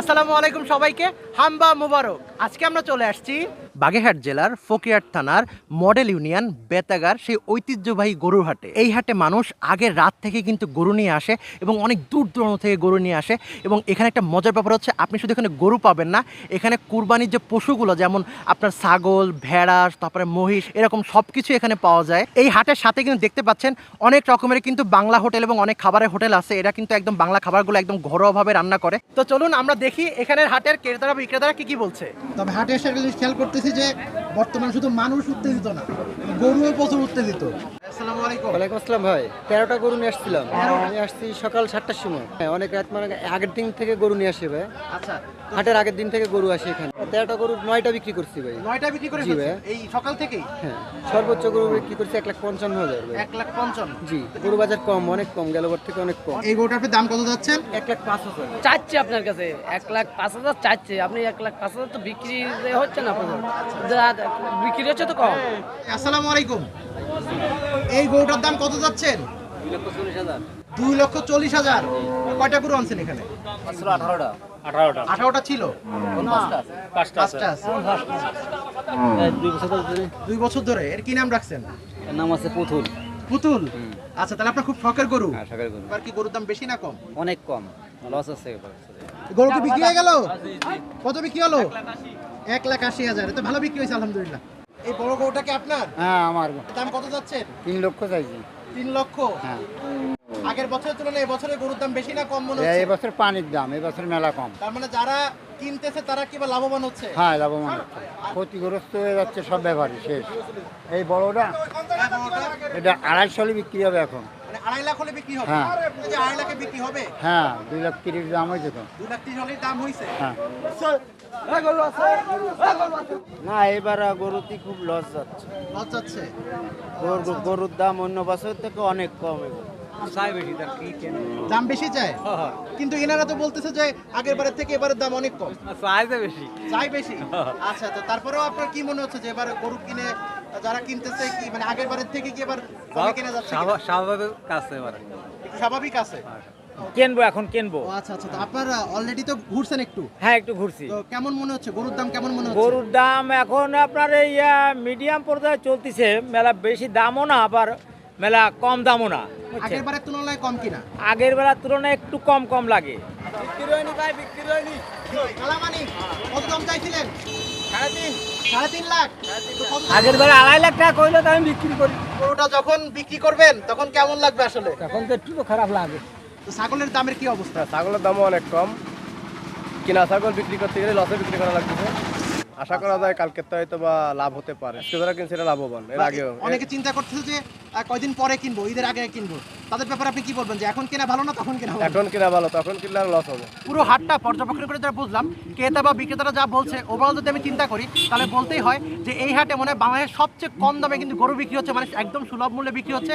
আসসালামু আলাইকুম সবাইকে হাম্বা মুবারক। আজকে আমরা চলে আসছি বাগেরহাট জেলার ফকিরহাট থানার মডেল ইউনিয়ন বেতাগার সেই ঐতিহ্যবাহী গরুর হাটে। এই হাটে মানুষ আগের রাত থেকে কিন্তু গরু নিয়ে আসে এবং অনেক দূর দূরান্ত থেকে গরু নিয়ে আসে এবং এখানে একটা মজার ব্যাপার হচ্ছে আপনি শুধু এখানে গরু পাবেন না, এখানে কুরবানির যে পশুগুলো যেমন আপনার ছাগল, ভেড়া, তারপরে মহিষ এরকম সব কিছু এখানে পাওয়া যায়। এই হাটের সাথে কিন্তু দেখতে পাচ্ছেন অনেক রকমের কিন্তু বাংলা হোটেল এবং অনেক খাবারের হোটেল আছে। এরা কিন্তু একদম বাংলা খাবারগুলো একদম ঘরোয়াভাবে রান্না করে। তো চলুন আমরা দেখি এখানের হাটের ক্রেতারা, বিক্রেতারা কি কি বলছে? তবে হাটে এসে খেয়াল করতেছি যে বর্তমানে শুধু মানুষ উত্তেজিত না গরুও প্রচুর উত্তেজিত। ওয়ালাইকুম আসসালাম ভাই তেরোটা গরু নিয়ে আসছিলাম। আমি আসছি সকাল সাতটার সময়। হ্যাঁ অনেক রাত মানে আগের দিন থেকে গরু নিয়ে আসি ভাই। আচ্ছা। হাটের আগের দিন থেকে গরু আসে এখানে। তেরোটা গরু নয়টা বিক্রি করছি ভাই। নয়টা বিক্রি করে জি? এই সকাল থেকেই? হ্যাঁ সর্বোচ্চ গরু বিক্রি করছি এক লাখ পঞ্চান্ন হাজার ভাই। এক লাখ পঞ্চান্ন। জি গরু বাজার কম অনেক কম গেল থেকে অনেক কম। এই গরুটার আপনি দাম কত যাচ্ছেন? এক লাখ পাঁচ হাজার। চাচ্ছে আপনার কাছে এক লাখ পাঁচ হাজার চাচ্ছে। আপনি এক লাখ পাঁচ হাজার তো বিক্রি হচ্ছে না আপনার বিক্রি হচ্ছে তো কম। আসসালামু আলাইকুম। এই গরুটার দাম কত যাচ্ছেন? হাজার। দুই লক্ষ চল্লিশ হাজার। কয়টা গরু আনছেন এখানে? আঠারোটা। আঠারোটা। ছিল? পাঁচটা আছে। দুই বছর ধরে। দুই বছর ধরে। এর কি নাম রাখছেন? এর নাম আছে পুতুল। পুতুল? আচ্ছা তাহলে আপনার খুব শখের গরু। হ্যাঁ সকাল গরু। এবার কি গরুর দাম বেশি না কম? অনেক কম। লস আছে এবার। গরু কি বিক্রি হয়ে গেল? কত বিক্রি হলো? এক লাখ আশি হাজার। এ তো ভালো বিক্রি হয়েছে আলহামদুলিল্লাহ। এই বড় গরুটা কি আপনার? হ্যাঁ আমার। দাম কত যাচ্ছেন তিন লক্ষ চাইছি। তিন লক্ষ? হ্যাঁ। আগের বছরের তুলনায় এবছরে গরুর দাম বেশি না কম মনে এই হচ্ছে? বছর পানির দাম এই বছর মেলা কম। তার মানে যারা কিনতেছে তারা কি বা লাভবান হচ্ছে? হ্যাঁ লাভবান হচ্ছে। ক্ষতিগ্রস্ত হয়ে যাচ্ছে সব ব্যাপারই শেষ। এই বড়টা এটা আড়াইশো হলে বিক্রি হবে এখন। মানে আড়াই লাখ হলে বিক্রি হবে? হ্যাঁ। যে আড়াই লাখে বিক্রি হবে? হ্যাঁ দুই লাখ তিরিশ দাম হয়েছে তো। দুই লাখ তিরিশ হলেই দাম হয়েছে হ্যাঁ। না এবার গরুতে খুব লস যাচ্ছে। লস যাচ্ছে? গরুর দাম অন্য বছর থেকে অনেক কম এবার। দাম বেশি চায়? কিন্তু এনারা তো বলতেছে যে আগের বারের থেকে এবারের দাম অনেক কম। বেশি। চাই বেশি? আচ্ছা তো তারপরেও আপনার কি মনে হচ্ছে যে এবার গরু কিনে যারা কিনতেছে কি মানে আগের বারের থেকে কি এবার কেনা যাচ্ছে স্বাভাবিক কাছে এবার। স্বাভাবিক আছে? কিনবো এখন কিনবো। আচ্ছা আচ্ছা তো আপনারা অলরেডি তো ঘুরছেন একটু? হ্যাঁ একটু ঘুরছি। তো কেমন মনে হচ্ছে? গরুর দাম কেমন মনে হচ্ছে? গরুর দাম এখন আপনার এই মিডিয়াম পর্যায়ে চলতেছে। মেলা বেশি দামও না আবার মেলা কম দামও না। বুঝছেন? আগের বারের তুলনায় কম কিনা? আগের বেলার তুলনায় একটু কম কম লাগে। কালামানি কত দাম চাইছিলেন? সাড়ে তিন। লাখ? আগের বেলা আড়াই লাখ টাকা কইলে তো আমি বিক্রি করি। গরুটা যখন বিক্রি করবেন তখন কেমন লাগবে আসলে? তখন তো একটু খারাপ লাগে। তো ছাগলের দামের কি অবস্থা? ছাগলের দামও অনেক কম। কিনা ছাগল বিক্রি করতে গেলে লসে বিক্রি করা লাগতেছে আশা করা যায় কালকে তো হয়তো বা লাভ হতে পারে। আজকে যারা কিনছে এটা লাভবান এর আগেও। অনেকে চিন্তা করতেছে যে কয়দিন পরে কিনবো ঈদের আগে কিনবো। তাদের ব্যাপারে আপনি কি বলবেন যে এখন কেনা ভালো না তখন কেনা এখন কিনা ভালো তখন কিনলে আর লস হবে। পুরো হাটটা পর্যবেক্ষণ করে যা বুঝলাম ক্রেতা বা বিক্রেতারা যা বলছে ওভারঅল যদি আমি চিন্তা করি তাহলে বলতেই হয় যে এই হাটে মনে হয় বাংলাদেশের সবচেয়ে কম দামে কিন্তু গরু বিক্রি হচ্ছে মানে একদম সুলভ মূল্যে বিক্রি হচ্ছে।